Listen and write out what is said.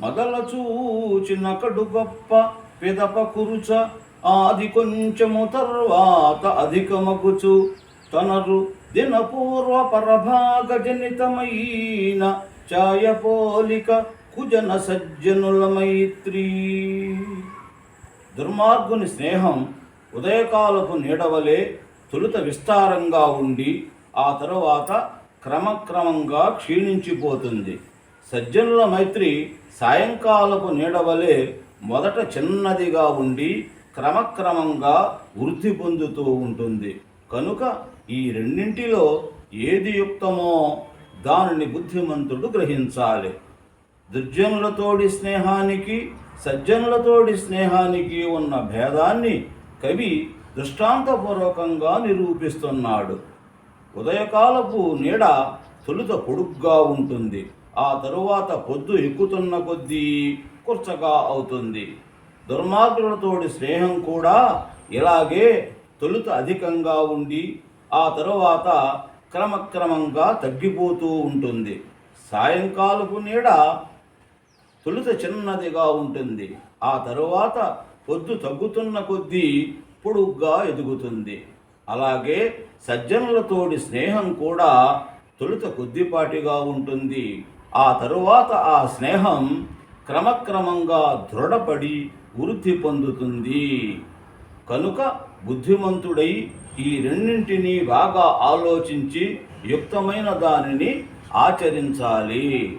మొదల చూచిన కడు గొప్ప పిదప కురుచ ఆది కొంచెము తర్వాత అధికమగుచు. తనరు దినపూర్వ పరభాగ జనితమైన ఛాయపోలిక కుజన సజ్జనుల మైత్రీ. దుర్మార్గుని స్నేహం ఉదయకాలపు నీడవలే తొలుత విస్తారంగా ఉండి ఆ తరువాత క్రమక్రమంగా క్షీణించిపోతుంది. సజ్జనుల మైత్రి సాయంకాలపు నీడవలే మొదట చిన్నదిగా ఉండి క్రమక్రమంగా వృద్ధి పొందుతూ ఉంటుంది. కనుక ఈ రెండింటిలో ఏది యుక్తమో దానిని బుద్ధిమంతుడు గ్రహించాలి. దుర్జనులతోడి స్నేహానికి సజ్జనులతోడి స్నేహానికి ఉన్న భేదాన్ని కవి దృష్టాంతపూర్వకంగా నిరూపిస్తున్నాడు. ఉదయకాలపు నీడ తొలుత పొడుగ్గా ఉంటుంది. ఆ తరువాత పొద్దు ఎక్కుతున్న కొద్దీ కుర్చగా అవుతుంది. దుర్మార్గులతోటి స్నేహం కూడా ఇలాగే తొలుత అధికంగా ఉండి ఆ తరువాత క్రమక్రమంగా తగ్గిపోతూ ఉంటుంది. సాయంకాలపు నీడ తొలుత చిన్నదిగా ఉంటుంది. ఆ తరువాత పొద్దు తగ్గుతున్న కొద్దీ పొడుగ్గా ఎదుగుతుంది. అలాగే సజ్జనులతోటి స్నేహం కూడా తొలుత కొద్దిపాటిగా ఉంటుంది. ఆ తరువాత ఆ స్నేహం క్రమక్రమంగా దృఢపడి వృద్ధి పొందుతుంది. కనుక బుద్ధిమంతుడై ఈ రెండింటినీ బాగా ఆలోచించి యుక్తమైన దానిని ఆచరించాలి.